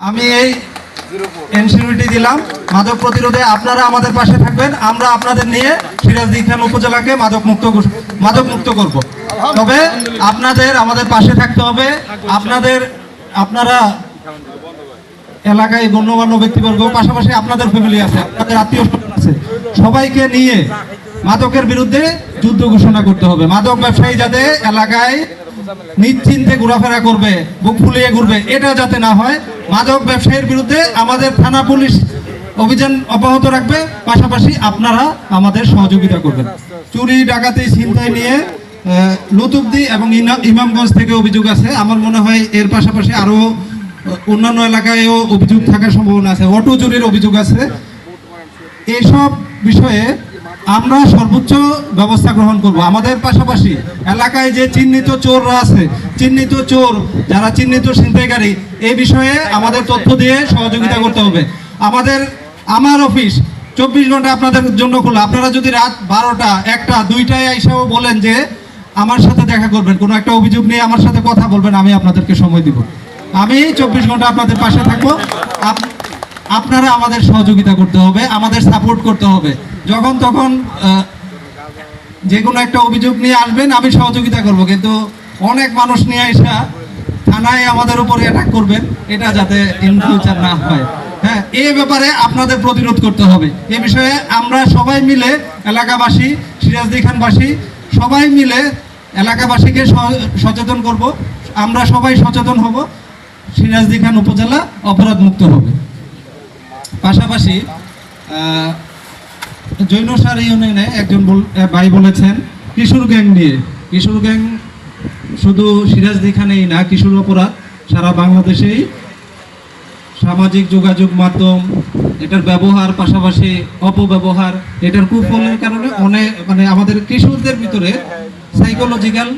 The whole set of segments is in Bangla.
আমি এই এনসিউরিটি দিলাম। মাদক প্রতিরোধে আপনারা আমাদের পাশে থাকবেন। আমরা আপনাদের নিয়ে সিরাজদি খান উপজেলাকে মাদক মুক্ত মাদক মুক্ত করব। তবে আপনাদের আমাদের পাশে থাকতে হবে। আপনাদের, আপনারা এলাকায় গণ্যমান্য ব্যক্তিবর্গ, পাশাপাশি আপনাদের ফ্যামিলি আছে, আপনাদের আত্মীয় স্বজন আছে। সবাইকে নিয়ে মাদকের বিরুদ্ধে যুদ্ধ ঘোষণা করতে হবে। মাদক ব্যবসায়ী যাতে এলাকায় নিশ্চিন্তে ঘোরাফেরা করবে, বুক ফুলিয়ে ঘুরবে। এটা যাতে না হয়, মাদক ব্যবসায়ীর বিরুদ্ধে আমাদের থানা পুলিশ অভিযান অব্যাহত রাখবে। পাশাপাশি আপনারা আমাদের সহযোগিতা করবেন। চুরি, ডাকাতি, ছিনতাই নিয়ে লুতুবদি এবং ইমামগঞ্জ থেকে অভিযোগ আছে। আমার মনে হয় এর পাশাপাশি আরও অন্যান্য এলাকায়ও অভিযোগ থাকার সম্ভাবনা আছে। অটো চুরির অভিযোগ আছে। এইসব বিষয়ে আমরা সর্বোচ্চ ব্যবস্থা গ্রহণ করব। আমাদের পাশাপাশি এলাকায় যে চিহ্নিত চোররা আছে, চিহ্নিত চোর, যারা চিহ্নিত ছিনতাইকারী এই বিষয়ে আমাদের তথ্য দিয়ে সহযোগিতা করতে হবে। আমাদের, আমার অফিস চব্বিশ ঘণ্টা আপনাদের জন্য খোলা। আপনারা যদি রাত বারোটা, একটা, দুইটায় এসেও বলেন যে আমার সাথে দেখা করবেন, কোনো একটা অভিযোগ নিয়ে আমার সাথে কথা বলবেন, আমি আপনাদেরকে সময় দিব। আমি চব্বিশ ঘণ্টা আপনাদের পাশে থাকব। আপনারা আমাদের সহযোগিতা করতে হবে, আমাদের সাপোর্ট করতে হবে। যখন তখন যে কোনো একটা অভিযোগ নিয়ে আসবেন, আমি সহযোগিতা করব। কিন্তু অনেক মানুষ নিয়ে এসা থানায় আমাদের উপরে অ্যাটাক করবেন, এটা যাতে ইন ফিউচার না হয়। হ্যাঁ এই ব্যাপারে আপনাদের প্রতিরোধ করতে হবে। এ বিষয়ে আমরা সবাই মিলে, এলাকাবাসী, সিরাজদি খানবাসী, সবাই মিলে এলাকাবাসীকে সচেতন করব। আমরা সবাই সচেতন হব। সিরাজদি খান উপজেলা অপরাধ মুক্ত হবে। পাশাপাশি জৈনসার ইউনিয়নে একজন ভাই বলেছেন, কিশোর গ্যাং নিয়ে। কিশোর গ্যাং শুধু সিরাজদি খানেই না, কিশোর অপরাধ সারা বাংলাদেশেই সামাজিক যোগাযোগ মাধ্যম, এটার ব্যবহার পাশাপাশি অপব্যবহার, এটার কুফলের কারণে অনেক মানে আমাদের কিশোরদের ভিতরে সাইকোলজিক্যাল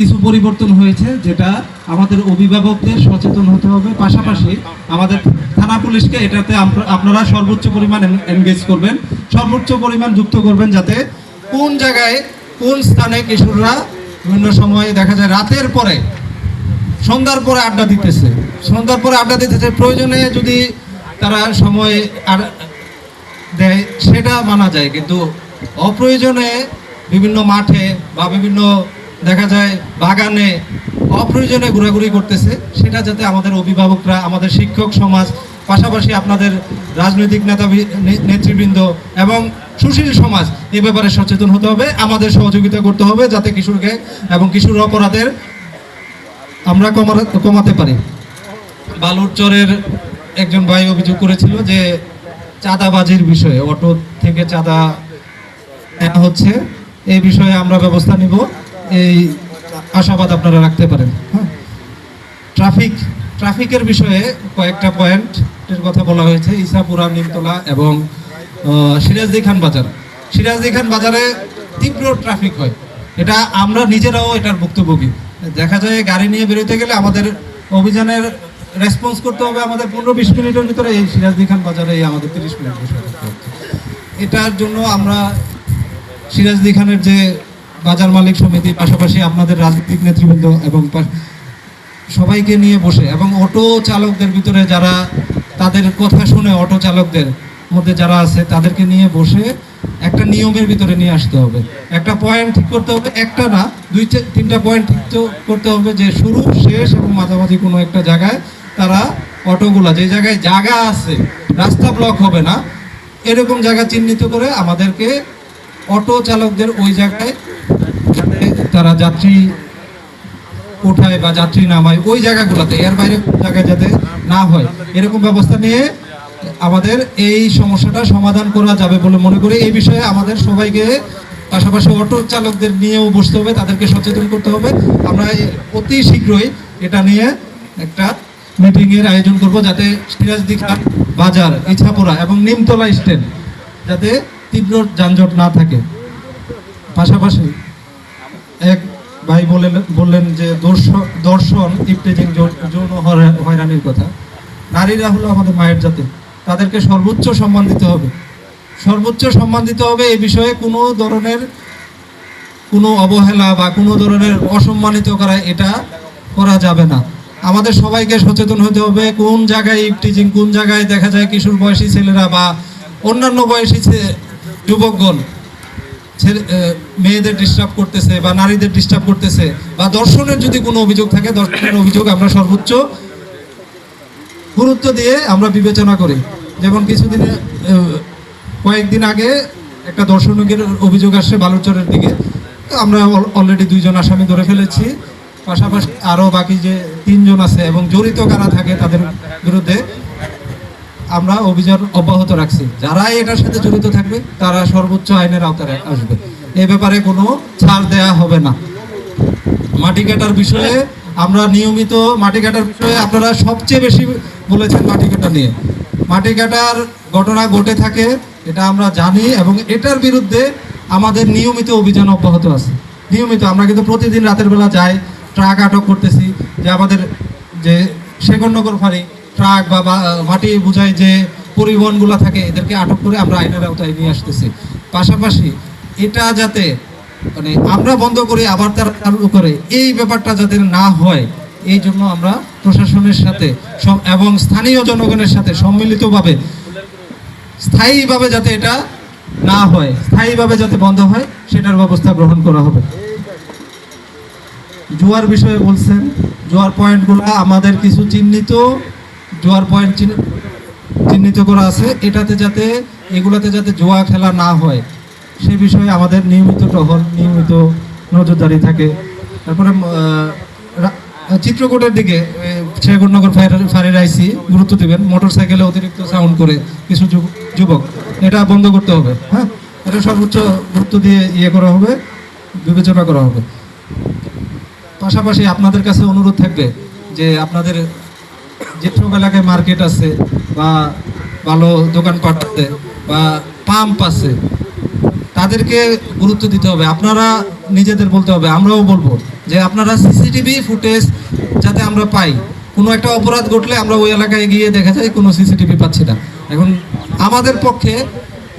কিছু পরিবর্তন হয়েছে যেটা আমাদের অভিভাবকদের সচেতন হতে হবে। পাশাপাশি আমাদের থানা পুলিশকে এটাতে আপ- আপনারা সর্বোচ্চ পরিমাণ এনগেজ করবেন, সর্বোচ্চ পরিমাণ যুক্ত করবেন যাতে কোন জায়গায়, কোন স্থানে কিশোররা বিভিন্ন সময়ে দেখা যায় রাতের পরে সন্ধ্যার পরে আড্ডা দিতেছে। সন্ধ্যার পরে আড্ডা দিতেছে, প্রয়োজনে যদি তারা সময় আর দেয়, সেটা মানা যায়। কিন্তু অপ্রয়োজনে বিভিন্ন মাঠে বা বিভিন্ন দেখা যায় বাগানে অপ্রয়োজনে ঘোরাঘুরি করতেছে, সেটা যাতে আমাদের অভিভাবকরা, আমাদের শিক্ষক সমাজ, পাশাপাশি আপনাদের রাজনৈতিক নেতা নেতৃবৃন্দ এবং সুশীল সমাজ এ ব্যাপারে সচেতন হতে হবে, আমাদের সহযোগিতা করতে হবে যাতে কিশোরকে এবং কিশোর অপরাধের আমরা কমাতে পারি। বালুরচরের একজন ভাই অভিযোগ করেছিল যে চাঁদাবাজির বিষয়ে, অটো থেকে চাঁদা হচ্ছে এই বিষয়ে আমরা ব্যবস্থা নিব। এই আশাবাদ আপনারা রাখতে পারেন। হ্যাঁ। ট্রাফিক, ট্রাফিকের বিষয়ে কয়েকটা পয়েন্টের কথা বলা হয়েছে। ইসাপুরা নিমতলা এবং সিরাজদি খান বাজার। সিরাজদি খান বাজারে তীব্র ট্রাফিক হয়। এটা আমরা নিজেরাও এটার ভুক্তভোগী। দেখা যায় গাড়ি নিয়ে বেরোতে গেলে আমাদের অভিযানের রেসপন্স করতে হবে আমাদের পনেরো বিশ মিনিটের ভিতরে। এই সিরাজদি খান বাজারে আমাদের তিরিশ মিনিট এটার জন্য আমরা সিরাজদি খানের যে বাজার মালিক সমিতি পাশাপাশি আপনাদের রাজনৈতিক নেতৃবৃন্দ এবং সবাইকে নিয়ে বসে এবং অটো চালকদের ভিতরে যারা তাদের কথা শুনে অটো চালকদের মধ্যে যারা আছে তাদেরকে নিয়ে বসে একটা নিয়মের ভিতরে নিয়ে আসতে হবে। একটা পয়েন্ট ঠিক করতে হবে, একটা না, দুই তিনটা পয়েন্ট ঠিক করতে হবে যে শুরু, শেষ এবং মাঝামাঝি কোনো একটা জায়গায় তারা অটোগুলা, যে জায়গায় জায়গা আছে, রাস্তা ব্লক হবে না, এরকম জায়গা চিহ্নিত করে আমাদেরকে অটো চালকদের ওই জায়গায় তারা যাত্রী ওঠায় বা যাত্রী নামায় ওই জায়গাগুলোতে, এর বাইরে জায়গায় যাতে না হয়। এরকম ব্যবস্থা নিয়ে আমাদের এই সমস্যাটা সমাধান করা যাবে বলে মনে করি। এই বিষয়ে আমাদের সবাইকে পাশাপাশি অটো চালকদের নিয়েও বসতে হবে, তাদেরকে সচেতন করতে হবে। আমরা অতি শীঘ্রই এটা নিয়ে একটা মিটিং এর আয়োজন করব যাতে সিরাজদি বাজার ইছাপুরা এবং নিমতলা স্ট্যান্ড যাতে তীব্র যানজট না থাকে। পাশাপাশি এক ভাই বললেন বললেন যে দর্শন দর্শন ইফতেজিং যৌন হয়রানির কথা। নারীরা হলো আমাদের মায়ের জাতি। তাদেরকে সর্বোচ্চ সম্মান দিতে হবে। সর্বোচ্চ সম্মান দিতে হবে এই বিষয়ে কোনো ধরনের কোনো অবহেলা বা কোনো ধরনের অসম্মানিত করা, এটা করা যাবে না। আমাদের সবাইকে সচেতন হতে হবে কোন জায়গায় টিচিং কোন জায়গায় দেখা যায় কিশোর বয়সী ছেলেরা বা অন্যান্য বয়সী যুবকগণ, ছেলে- মেয়েদের ডিস্টার্ব করতেছে বা নারীদের ডিস্টার্ব করতেছে বা দর্শনের যদি কোনো অভিযোগ থাকে, দর্শনের অভিযোগ আমরা সর্বোচ্চ গুরুত্ব দিয়ে আমরা বিবেচনা করি। যেমন কিছুদিন কয়েকদিন আগে একটা দর্শনের অভিযোগ আসছে বালুচরের দিকে। আমরা অলরেডি দুইজন আসামি ধরে ফেলেছি। পাশাপাশি আরও বাকি যে তিনজন আছে এবং জড়িত কারা থাকে তাদের বিরুদ্ধে আমরা অভিযান অব্যাহত রাখছি। যারা এটার সাথে জড়িত থাকবে, তারা সর্বোচ্চ আইনের আওতায় আসবে। এ ব্যাপারে কোনো ছাড় দেয়া হবে না। মাটি কাটার বিষয়ে আমরা নিয়মিত, মাটি কাটার বিষয়ে আপনারা সবচেয়ে বেশি বলেছেন মাটি কাটা নিয়ে। মাটি কাটার ঘটনা ঘটে থাকে, এটা আমরা জানি, এবং এটার বিরুদ্ধে আমাদের নিয়মিত অভিযান অব্যাহত আছে। নিয়মিত, আমরা কিন্তু প্রতিদিন রাতের বেলা যাই, ট্রাক আটক করতেছি, যে আমাদের যে শেখর নগর ফাঁড়ি ট্রাক বা মাটি বোঝাই যে পরিবহনগুলো থাকে, এদেরকে আটক করে আমরা আইনের আওতায় নিয়ে আসতেছি। পাশাপাশি এটা যাতে মানে আমরা বন্ধ করি, আবার তারা চালু করে, এই ব্যাপারটা যাতে না হয়, এই জন্য আমরা প্রশাসনের সাথে এবং স্থানীয় জনগণের সাথে সম্মিলিতভাবে স্থায়ীভাবে যাতে এটা না হয়, স্থায়ীভাবে যাতে বন্ধ হয়, সেটার ব্যবস্থা গ্রহণ করা হবে। জোয়ার বিষয়ে বলছেন, জোয়ার পয়েন্টগুলো আমাদের কিছু চিহ্নিত জোয়ার পয়েন্ট চিহ্ন- চিহ্নিত করা আছে। এটাতে যাতে এগুলাতে যাতে জোয়া খেলা না হয়। সে বিষয়ে আমাদের নিয়মিত টহল, নিয়মিত নজরদারি থাকে। তারপরে চিত্রকূটের দিকে শেখরনগর ফায়ার আইসি গুরুত্ব দেবেন। মোটর সাইকেলে অতিরিক্ত সাউন্ড করে কিছু যুব- যুবক। এটা বন্ধ করতে হবে হ্যাঁ? এটা সর্বোচ্চ গুরুত্ব দিয়ে ইয়ে করা হবে, বিবেচনা করা হবে। পাশাপাশি আপনাদের কাছে অনুরোধ থাকবে যে আপনাদের যেসব এলাকায় মার্কেট আছে বা ভালো দোকানপাট আছে বা পাম্প আছে, তাদেরকে গুরুত্ব দিতে হবে। আপনারা নিজেদের বলতে হবে, আমরাও বলব যে আপনারা সিসিটিভি ফুটেজ যাতে আমরা পাই। কোনো একটা অপরাধ ঘটলে আমরা ওই এলাকায় গিয়ে দেখা যায় কোনো সিসিটিভি পাচ্ছি না। এখন আমাদের পক্ষে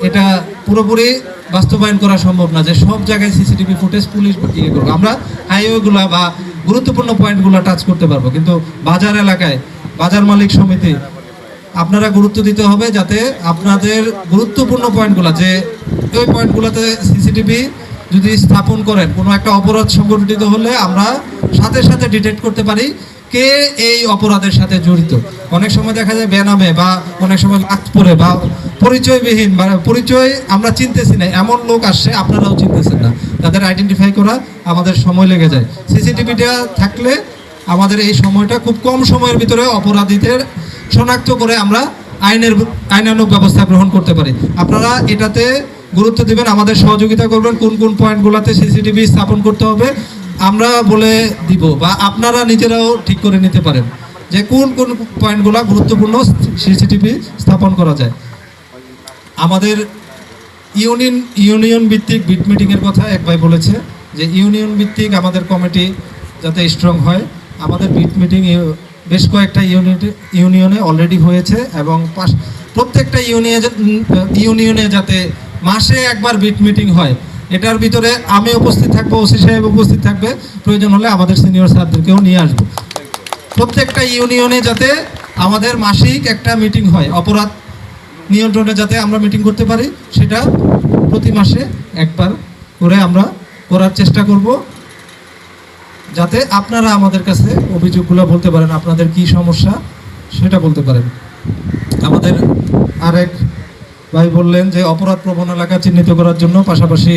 এটা পুরোপুরি বাস্তবায়ন করা সম্ভব না যে সব জায়গায় সিসিটিভি ফুটেজ পুলিশ ইয়ে করব আমরা হাইওয়েগুলা বা গুরুত্বপূর্ণ পয়েন্টগুলো টাচ করতে পারব, কিন্তু বাজার এলাকায় বাজার মালিক সমিতি, আপনারা গুরুত্ব দিতে হবে যাতে আপনাদের গুরুত্বপূর্ণ পয়েন্টগুলো, যে ওই পয়েন্টগুলোতে সিসিটিভি যদি স্থাপন করেন, কোনো একটা অপরাধ সংগঠিত হলে আমরা সাথে সাথে ডিটেক্ট করতে পারি কে এই অপরাধের সাথে জড়িত। অনেক সময় দেখা যায় বেনামে বা অনেক সময় লাখ পরে বা পরিচয়বিহীন বা পরিচয় আমরা চিনতেছি না, এমন লোক আসছে, আপনারাও চিনতেছেন না। তাদের আইডেন্টিফাই করা আমাদের সময় লেগে যায়। সিসিটিভিটা থাকলে আমাদের এই সময়টা খুব কম সময়ের ভিতরে অপরাধীদের শনাক্ত করে আমরা আইনের আইনানুগ ব্যবস্থা গ্রহণ করতে পারি। আপনারা এটাতে গুরুত্ব দিবেন, আমাদের সহযোগিতা করবেন, কোন কোন পয়েন্টগুলোতে সিসিটিভি স্থাপন করতে হবে আমরা বলে দিব বা আপনারা নিজেরাও ঠিক করে নিতে পারেন যে কোন কোন পয়েন্টগুলো গুরুত্বপূর্ণ সিসিটিভি স্থাপন করা যায়। আমাদের ইউনিয়ন ইউনিয়ন ভিত্তিক বিট মিটিংয়ের কথা এক ভাই বলেছে যে ইউনিয়ন ভিত্তিক আমাদের কমিটি যাতে স্ট্রং হয়। আমাদের বিট মিটিং বেশ কয়েকটা ইউনিট ইউনিয়নে অলরেডি হয়েছে এবং প্রত্যেকটা ইউনিয়নে ইউনিয়নে যাতে মাসে একবার বিট মিটিং হয়, এটার ভিতরে আমি উপস্থিত থাকব, ওসি সাহেব উপস্থিত থাকবে। প্রয়োজন হলে আমাদের সিনিয়র স্যারদেরকেও নিয়ে আসব। প্রত্যেকটা ইউনিয়নে যাতে আমাদের মাসিক একটা মিটিং হয়, অপরাধ নিয়ন্ত্রণে যাতে আমরা মিটিং করতে পারি, সেটা প্রতি মাসে একবার করে আমরা করার চেষ্টা করব। যাতে আপনারা আমাদের কাছে অভিযোগগুলো বলতে পারেন, আপনাদের কি সমস্যা সেটা বলতে পারেন। আমাদের আরেক ভাই বললেন যে, অপরাধ প্রবণ এলাকা চিহ্নিত করার জন্য, পাশাপাশি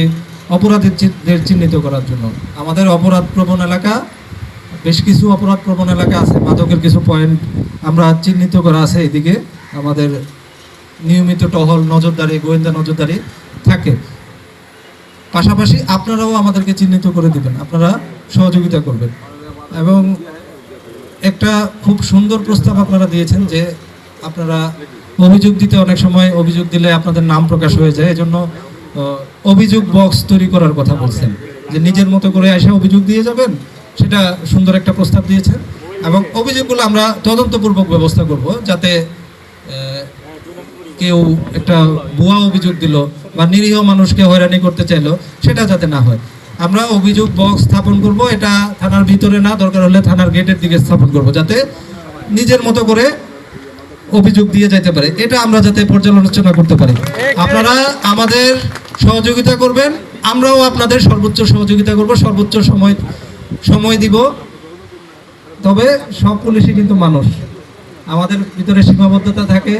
অপরাধীদের চিহ্নিত করার জন্য। আমাদের অপরাধ প্রবণ এলাকা, বেশ কিছু অপরাধ প্রবণ এলাকা আছে, মাদকের কিছু পয়েন্ট আমরা চিহ্নিত করা আছে এদিকে। আমাদের নিয়মিত টহল নজরদারি, গোয়েন্দা নজরদারি থাকে। পাশাপাশি আপনারাও আমাদেরকে চিহ্নিত করে দিবেন, আপনারা সহযোগিতা করবেন। এবং একটা খুব সুন্দর প্রস্তাব আপনারা দিয়েছেন যে আপনারা অভিযোগ দিতে অনেক সময় অভিযোগ দিলে আপনাদের নাম প্রকাশ হয়ে যায়, এজন্য অভিযোগ বক্স তৈরি করার কথা বলছেন। যে নিজের মতো করে এসে অভিযোগ দিয়ে যাবেন, সেটা সুন্দর একটা প্রস্তাব দিয়েছেন। এবং অভিযোগগুলো আমরা তদন্তপূর্বক ব্যবস্থা করব, যাতে কেউ একটা ভুয়া অভিযোগ দিল বা নিরীহ মানুষকে হয়রানি করতে চাইলো, সেটা যাতে না হয়। আমরা অভিযোগ বক্স স্থাপন করব, এটা থানার ভিতরে না, দরকার হলে থানার গেটের দিকে স্থাপন করব, যাতে নিজের মতো করে অভিযোগ দিয়ে যাইতে পারে। এটা আমরা যাতে পর্যালোচনা করতে পারি। আপনারা আমাদের সহযোগিতা করবেন, আমরাও আপনাদের সর্বোচ্চ সহযোগিতা করব, সর্বোচ্চ সময় সময় দিব। তবে সব পুলিশই কিন্তু মানুষ। আমাদের ভিতরে সীমাবদ্ধতা থাকে।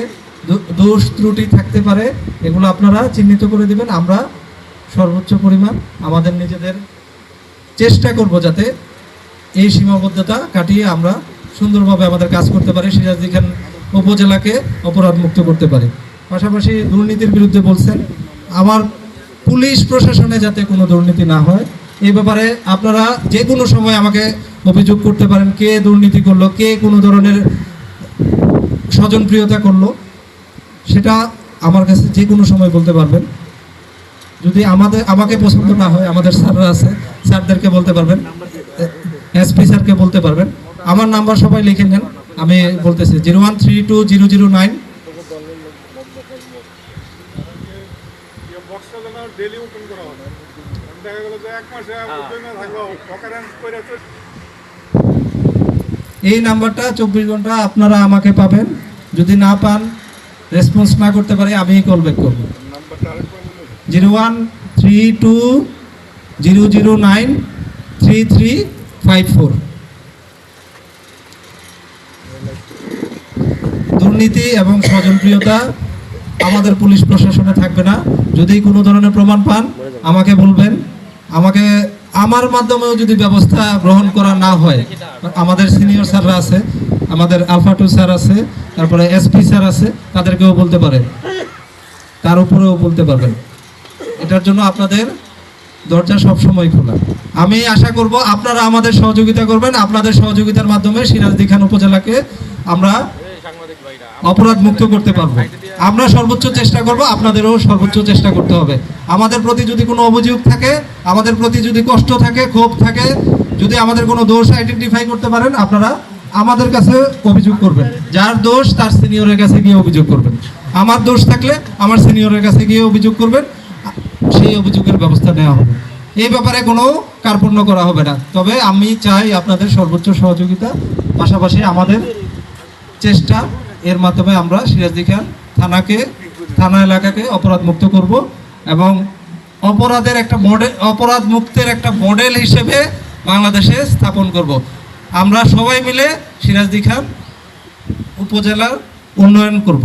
দোষ ত্রুটি থাকতে পারে, এগুলো আপনারা চিহ্নিত করে দিবেন। আমরা সর্বোচ্চ পরিমাণ আমাদের নিজেদের চেষ্টা করব যাতে এই সীমাবদ্ধতা কাটিয়ে আমরা সুন্দরভাবে আমাদের কাজ করতে পারি সিরাজদি খান উপজেলাকে অপরাধ মুক্ত করতে পারি। পাশাপাশি দুর্নীতির বিরুদ্ধে বলছেন, আমার পুলিশ প্রশাসনে যাতে কোনো দুর্নীতি না হয় এই ব্যাপারে আপনারা যে কোনো সময় আমাকে অভিযোগ করতে পারেন, কে দুর্নীতি করল, কে কোনো ধরনের স্বজনপ্রিয়তা করল। সেটা আমার কাছে যে কোনো সময় বলতে পারবেন। যদি আমাদের, আমাকে পছন্দ না হয়, আমাদের স্যাররা আছে, স্যারদেরকে বলতে পারবেন। এসপি স্যারকে বলতে পারবেন। আমার নাম্বার সবাই লিখে নেন। আমি বলতেছি, zero one three two zero zero nine. এই নাম্বারটা চব্বিশ ঘণ্টা আপনারা আমাকে পাবেন। যদি না পান রেসপন্স না করতে পারি আমি কল ব্যাক করব। Zero one three two zero zero nine three three five four. দুর্নীতি এবং স্বজনপ্রিয়তা আমাদের পুলিশ প্রশাসনে থাকবে না। যদি কোনো ধরনের প্রমাণ পান, আমাকে বলবেন। আমাকে, আমার মাধ্যমেও যদি ব্যবস্থা গ্রহণ করা না হয়, আমাদের সিনিয়র স্যাররা আছে আমাদের আলফাটু স্যার আছে, তারপরে এসপি স্যার আছে, তাদেরকেও বলতে পারেন তার উপরেও বলতে পারবেন এটার জন্য আপনাদের দরজা সবসময় খোলা। আমি আশা করব আপনারা আমাদের সহযোগিতা করবেন। আপনাদের সহযোগিতার মাধ্যমে সিরাজদি খান উপজেলাকে আমরা অপরাধ মুক্ত করতে পারব। আমরা সর্বোচ্চ চেষ্টা করব, আপনাদেরও সর্বোচ্চ চেষ্টা করতে হবে। আমাদের প্রতি যদি কোনো অভিযোগ থাকে, আমাদের প্রতি যদি কষ্ট থাকে, ক্ষোভ থাকে, যদি আমাদের কোনো দোষ আইডেন্টিফাই করতে পারেন, আপনারা আমাদের কাছে অভিযোগ করবেন। যার দোষ তার সিনিয়রের কাছে গিয়ে অভিযোগ করবেন। আমার দোষ থাকলে আমার সিনিয়রের কাছে গিয়ে অভিযোগ করবেন। সেই অভিযোগের ব্যবস্থা নেওয়া হবে। এই ব্যাপারে কোনো কার্পণ্য করা হবে না। তবে আমি চাই আপনাদের সর্বোচ্চ সহযোগিতা। পাশাপাশি আমাদের চেষ্টা, এর মাধ্যমে আমরা সিরাজদি খান থানাকে, থানা এলাকাকে অপরাধ মুক্ত করব এবং অপরাধের একটা মডেল অপরাধ মুক্তের একটা মডেল হিসেবে বাংলাদেশে স্থাপন করব। আমরা সবাই মিলে সিরাজদি খান উপজেলার উন্নয়ন করব।